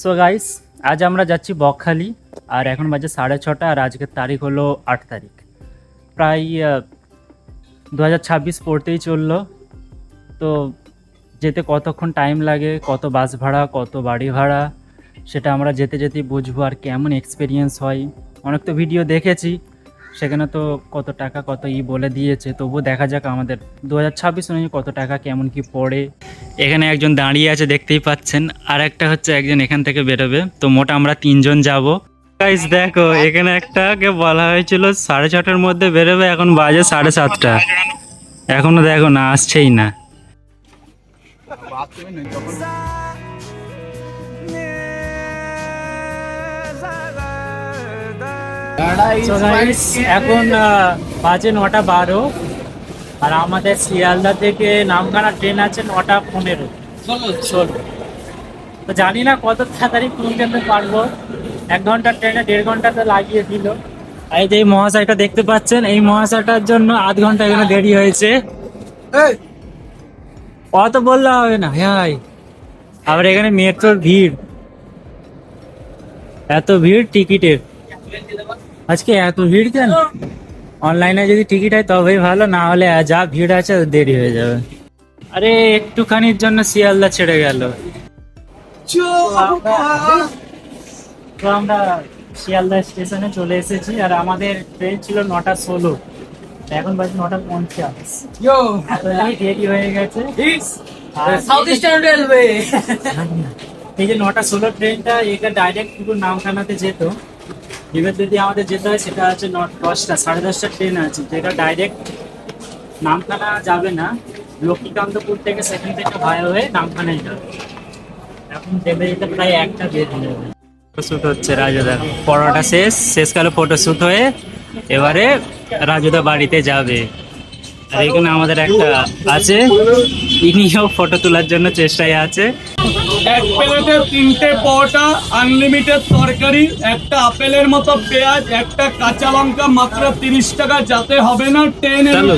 So guys আজ আমরা যাচ্ছি বকখালি, আর এখন বাজে সাড়ে ছটা, আর আজকের তারিখ হলো আট তারিখ। প্রায় দু হাজার ছাব্বিশ পড়তেই চলল। তো যেতে কতক্ষণ টাইম লাগে, কত বাস ভাড়া, কত বাড়ি ভাড়া, সেটা আমরা যেতে যেতেই বুঝব আর কেমন এক্সপিরিয়েন্স হয়। অনেক তো ভিডিও দেখেছি। সেখানে তো কত টাকা কত ই বলে দিয়েছে, তবুও দেখা যাক আমাদের। দু হাজার ছাব্বিশ অনুযায়ী কত টাকা কেমন কি পড়ে। এখানে একজন দাঁড়িয়ে আছে, দেখতেই পাচ্ছেন। আর একটা হচ্ছে একজন এখান থেকে বেরোবে। তো মোট আমরা তিনজন যাব। গাইস দেখো, এখানে একটাকে বলা হয়েছিল, সাড়ে ছটার মধ্যে বেরোবে, এখন বাজে সাড়ে সাতটা। এখনও দেখো না, আসছেই না। এখন বাজে নটা বারো আর আমাদের শিয়ালদা থেকে নামখানা ট্রেন আছে নটা পনেরো। ষোলো তো জানি না কত তাড়াতাড়ি পৌঁছাতে পারব। এক ঘণ্টা ট্রেনে দেড় ঘণ্টা তো লাগিয়ে দিল। আর এই যে এই মহাশয়টা দেখতে পাচ্ছেন এই মহাশয়টার জন্য আধ ঘণ্টা এখানে দেরি হয়েছে। অত বললে হবে না হ্যাঁ আবার এখানে মেট্রোর ভিড়। এত ভিড় টিকিটের। আজকে এত ভিড় কেন? অনলাইনে যদি টিকিট হয় তবেই ভালো না হলে যা ভিড় আছে দেরি হয়ে যাবে। আরে একটুখানির জন্য শিয়ালদা ছেড়ে গেল। তো আমরা শিয়ালদা স্টেশনে চলে এসেছি আর আমাদের ট্রেন ছিল নটা ষোলো। এখন বাজে নটা পঞ্চাশ। দেরি হয়ে গেছে। সাউথ ইস্টার্ন রেলওয়ে এই যে নটা ষোলো ট্রেনটা এটা ডাইরেক্ট পুরো নামখানাতে যেত। এবার যদি আমাদের যেতে হয়, সেটা আছে ন দশটা সাড়ে দশটা ট্রেন আছে, যেটা ডাইরেক্ট নামখানা যাবে না। লক্ষ্মীকান্তপুর থেকে সেখান থেকে ভায়া হয়ে নামখানায় যাবে। এখন যেতে যেতে প্রায় একটা বেজে যাবে ফটোশ্যুট হচ্ছে রাজুদা। পড়াটা শেষ শেষকালে ফটোশ্যুট হয়ে এবারে রাজুদা বাড়িতে যাবে। আর এখানে আমাদের একটা আছে, ইনিও ফটো তোলার জন্য চেষ্টায় আছে। এক প্লেটে তিনটে পরোটা আনলিমিটেড তরকারি একটা আপেলের মতো পেঁয়াজ একটা কাঁচা লঙ্কা মাত্র তিরিশ টাকা যাতে হবে না ট্রেনের চলো।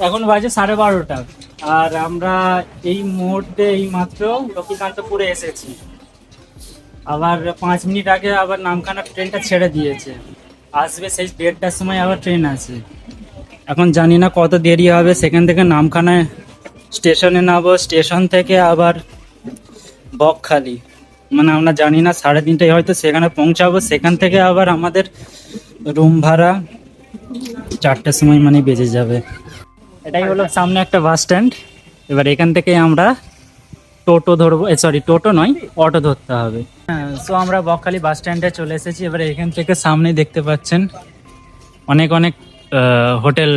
এখন বাজে সাড়ে বারোটা। আর আমরা এই মুহূর্তে এই মাত্র লক্ষ্মীকান্তপুরে এসেছি। আবার পাঁচ মিনিট আগে আবার নামখানা ট্রেনটা ছেড়ে দিয়েছে। আসবে সেই দেড়টার সময় আবার ট্রেন আছে। এখন জানি না কত দেরি হবে। সেখান থেকে নামখানায় স্টেশনে নামবো। স্টেশন থেকে আবার বকখালি। মানে আমরা জানি না সাড়ে তিনটায় হয়তো সেখানে পৌঁছাবো। সেখান থেকে আবার আমাদের রুম ভাড়া চারটার সময় মানে বেজে যাবে। এটাই হলো সামনে একটা বাস স্ট্যান্ড। এবার এখান থেকে আমরা টোটো ধরবো সরি টোটো নয় অটো ধরতে হবে। হ্যাঁ সো আমরা বকখালি বাস স্ট্যান্ডে চলে এসেছি। এবার এখান থেকে সামনে দেখতে পাচ্ছেন অনেক অনেক hotel.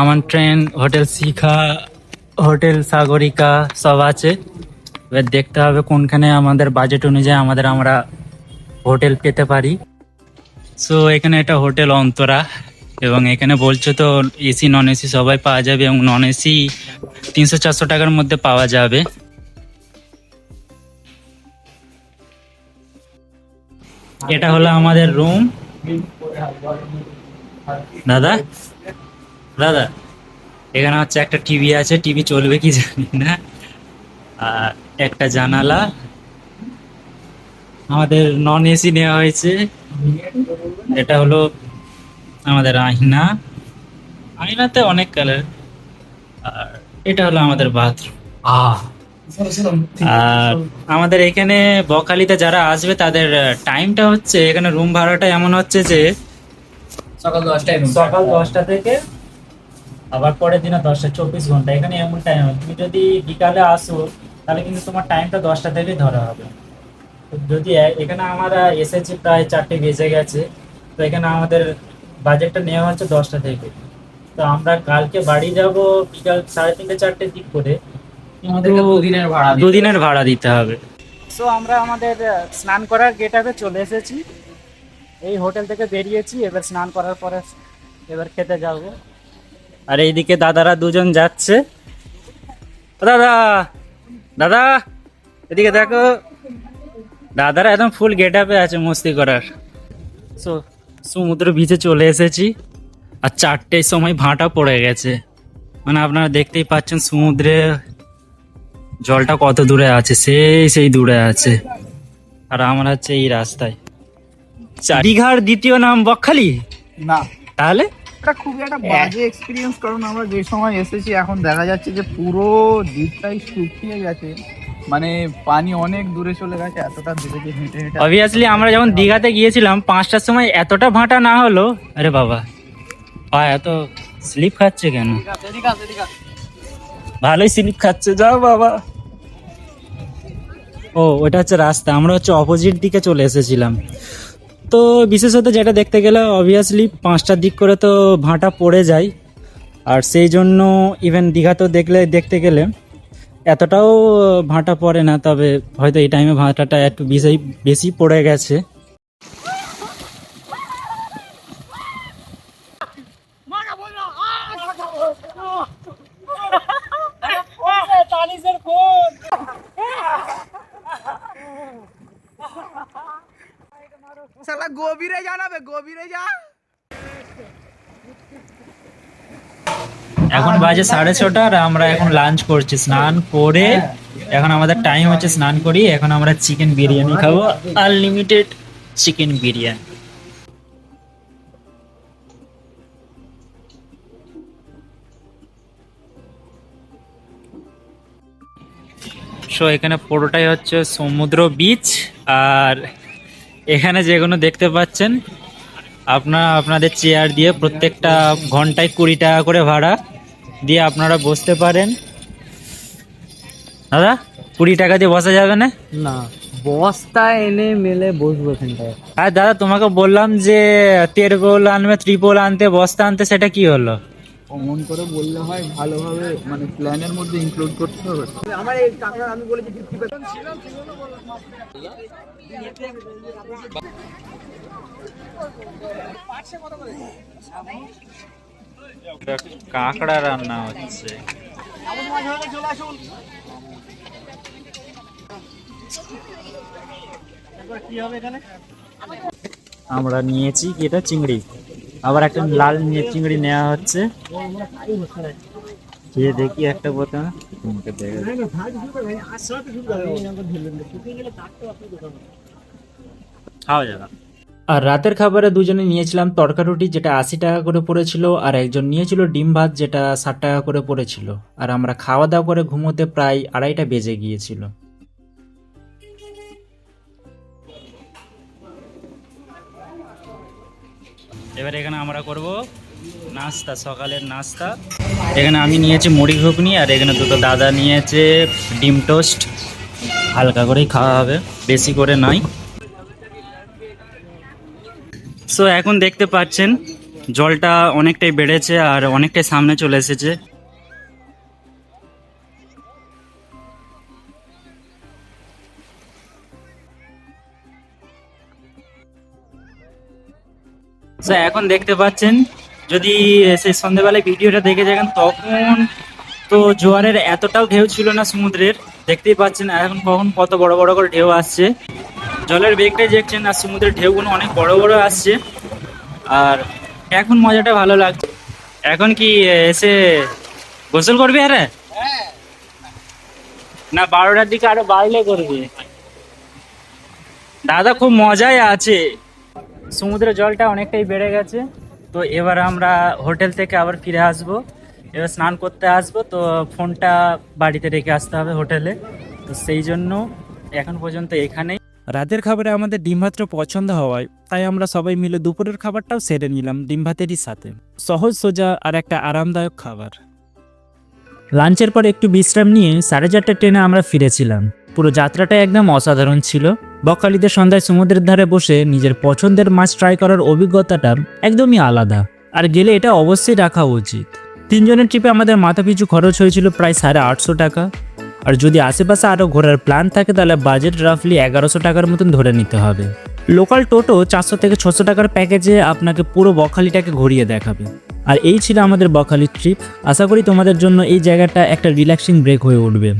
Aman train hotel Shikha hotel Sagarika সব আছে। এবার দেখতে হবে কোনখানে আমাদের বাজেট অনুযায়ী আমাদের আমরা হোটেল পেতে পারি। সো এখানে একটা হোটেল অন্তরা। এবং এখানে বলছো তো এসি নন এসি সবাই পাওয়া যাবে এবং নন এসি তিনশো চারশো টাকার মধ্যে পাওয়া যাবে। এটা হলো আমাদের রুম দাদা? দাদা, এখানে হচ্ছে একটা টিভি আছে টিভি চলবে কি জানি না। আর একটা জানালা। আমাদের নন এসি নেওয়া হয়েছে। এটা হলো আমাদের আয়না। আয়নাতে অনেক কালার। আর এটা হলো আমাদের বাথরুম। আহ। আর আমাদের এখানে বকালিতে যারা আসবে তাদের টাইমটা হচ্ছে এখানে রুম ভাড়াটা এমন হচ্ছে যে সকাল দশটায় সকাল দশটা থেকে আবার পরের দিনে দশটা চব্বিশ ঘণ্টা। এখানে এমন টাইম তুমি যদি বিকালে আসো তাহলে কিন্তু তোমার টাইমটা দশটা থেকেই ধরা হবে। যদি এখানে আমরা এসেছি প্রায় চারটে বেজে গেছে। তো এখানে আমাদের বাজেটটা নেওয়া হচ্ছে দশটা থেকে। তো আমরা কালকে বাড়ি যাব বিকাল সাড়ে তিনটে চারটে দিক করে। দুদিনের ভাড়া দিতে দুদিনের ভাড়া দিতে হবে। সো আমরা আমাদের স্নান করার গেট আপে চলে এসেছি। এই হোটেল থেকে বেরিয়েছি এবার স্নান করার পরে এবার খেতে যাব। আর এইদিকে দাদারা দুজন যাচ্ছে। দাদা দাদা এদিকে দেখো। দাদারা একদম ফুল গেট আপে আছে মস্তি করার। সো সমুদ্র বিচে চলে এসেছি। আর চারটের সময় ভাঁটা পড়ে গেছে। মানে আপনারা দেখতেই পাচ্ছেন সমুদ্রে জলটা কত দূরে আছে সেই সেই দূরে আছে। আর আমরা হচ্ছে এই রাস্তায়। দীঘার দ্বিতীয় নাম বকখালি? না। তাহলে? এটা খুবই একটা বাজে এক্সপিরিয়েন্স কারণ আমরা যে সময় এসেছি এখন দেখা যাচ্ছে যে পুরো দ্বীপটাই শুকিয়ে গেছে। মানে পানি অনেক দূরে চলে গেছে এতটা দূরে যে হেঁটে হেঁটে অবভিয়াসলি আমরা যখন দীঘাতে গিয়েছিলাম পাঁচটার সময় এতটা ভাঁটা না হলো আরে বাবা পা এত স্লিপ খাচ্ছে কেন? ভালোই স্লিপ খাচ্ছে যাও বাবা। ও ওটা হচ্ছে রাস্তা আমরা হচ্ছে অপোজিট দিকে চলে এসেছিলাম। তো বিশেষত যেটা দেখতে গেলে অবভিয়াসলি পাঁচটার দিক করে তো ভাঁটা পড়ে যায়। আর সেই জন্য ইভেন দীঘাতেও দেখলে দেখতে গেলে এতটাও ভাঁটা পড়ে না, তবে হয়তো এই টাইমে ভাঁটাটা একটু বেশি বেশি পড়ে গেছে। শালা গভীরে জানাবে গভীরে যা। এখন বাজে সাড়ে ছটা আর আমরা এখন লাঞ্চ করছি। স্নান করে এখন আমাদের টাইম হচ্ছে স্নান করি। এখন আমরা চিকেন বিরিয়ানি খাব। আনলিমিটেড চিকেন বিরিয়ানি সো এখানে পুরোটাই হচ্ছে সমুদ্র বিচ আর এখানে যেগুলো দেখতে পাচ্ছেন আপনারা আপনাদের চেয়ার দিয়ে প্রত্যেকটা ঘন্টায় কুড়ি টাকা করে ভাড়া। দিয়ে আপনারা বসতে পারেন। দাদা কুড়ি টাকা দিয়ে বসা যাবে না? না বস্তা এনে মেলে বসবো এখানটায়। আর দাদা তোমাকে বললাম যে তেরপোল আনবে ত্রিপোল আনতে বস্তা আনতে সেটা কি হলো? অমন করে বললে হয় ভালোভাবে মানে প্ল্যানের মধ্যে ইনক্লুড করতে হবে। আমার এই টাকা আমি বলেছি ফিফটি কাঁকড়া রান্না হচ্ছে। আমরা নিয়েছি এটা? চিংড়ি। আবার একটা লাল চিংড়ি নেওয়া হচ্ছে। দেখি একটা বোতল খাওয়া যাবে। আর রাতের খাবারে দুজনে নিয়েছিলাম তড়কা রুটি, যেটা আশি টাকা করে পড়েছিল, আর একজন নিয়েছিল ডিম ভাত, যেটা ষাট টাকা করে পড়েছিল। আর আমরা খাওয়া দাওয়া করে ঘুমোতে প্রায় আড়াইটা বেজে গিয়েছিল। এবার এখানে আমরা করব নাস্তা, সকালের নাস্তা। এখানে আমি নিয়েছি মুড়ি ঘুগনি, আর এখানে দুটো দাদা নিয়েছে ডিম টোস্ট। হালকা করেই খাওয়া হবে, বেশি করে নয়। সো এখন দেখতে পাচ্ছেন জলটা অনেকটাই বেড়েছে আর অনেকটাই সামনে চলে এসেছে। So, এখন দেখতে পাচ্ছেন যদি সেই সন্ধ্যেবেলায় ভিডিওটা দেখে যাবেন তখন তো জোয়ারের এতটাও ঢেউ ছিল না সমুদ্রের দেখতেই পাচ্ছেন এখন কখন কত বড় বড় করে ঢেউ আসছে। জলের বেগটাই দেখছেন আর সমুদ্রের ঢেউগুলো অনেক বড় বড় আসছে। আর এখন মজাটা ভালো লাগছে। এখন কি এসে গোসল করবি আরে? না, বারোটার দিকে আরও বাড়লে করবি। দাদা, খুব মজাই আছে। সমুদ্রের জলটা অনেকটাই বেড়ে গেছে। তো এবার আমরা হোটেল থেকে আবার ফিরে আসব। এবার স্নান করতে আসব। তো ফোনটা বাড়িতে রেখে আসতে হবে হোটেলে। তো সেই জন্য এখন পর্যন্ত এখানেই। রাতের খাবারে আমাদের ডিম ভাতটা পছন্দ হওয়ায়, তাই আমরা সবাই মিলে দুপুরের খাবারটাও সেরে নিলাম ডিম ভাতেরই সাথে। সহজ সোজা আর একটা আরামদায়ক খাবার। লাঞ্চের পর একটু বিশ্রাম নিয়ে সাড়ে চারটে ট্রেনে আমরা ফিরেছিলাম। পুরো যাত্রাটা একদম অসাধারণ ছিল। বকখালিতে সন্ধ্যায় সমুদ্রের ধারে বসে নিজের পছন্দের মাছ ট্রাই করার অভিজ্ঞতাটা একদমই আলাদা। আর গেলে এটা অবশ্যই রাখা উচিত। তিনজনের ট্রিপে আমাদের মাথাপিছু খরচ হয়েছিল প্রায় সাড়ে আটশো টাকা। আর যদি আশেপাশে আরও ঘোরার প্ল্যান থাকে, তাহলে বাজেট রাফলি এগারোশো টাকার মতন ধরে নিতে হবে। লোকাল টোটো চারশো থেকে ছশো টাকার প্যাকেজে আপনাকে পুরো বখালিটাকে ঘুরিয়ে দেখাবে। আর এই ছিল আমাদের বখালির ট্রিপ আশা করি তোমাদের জন্য এই জায়গাটা একটা রিল্যাক্সিং ব্রেক হয়ে উঠবে।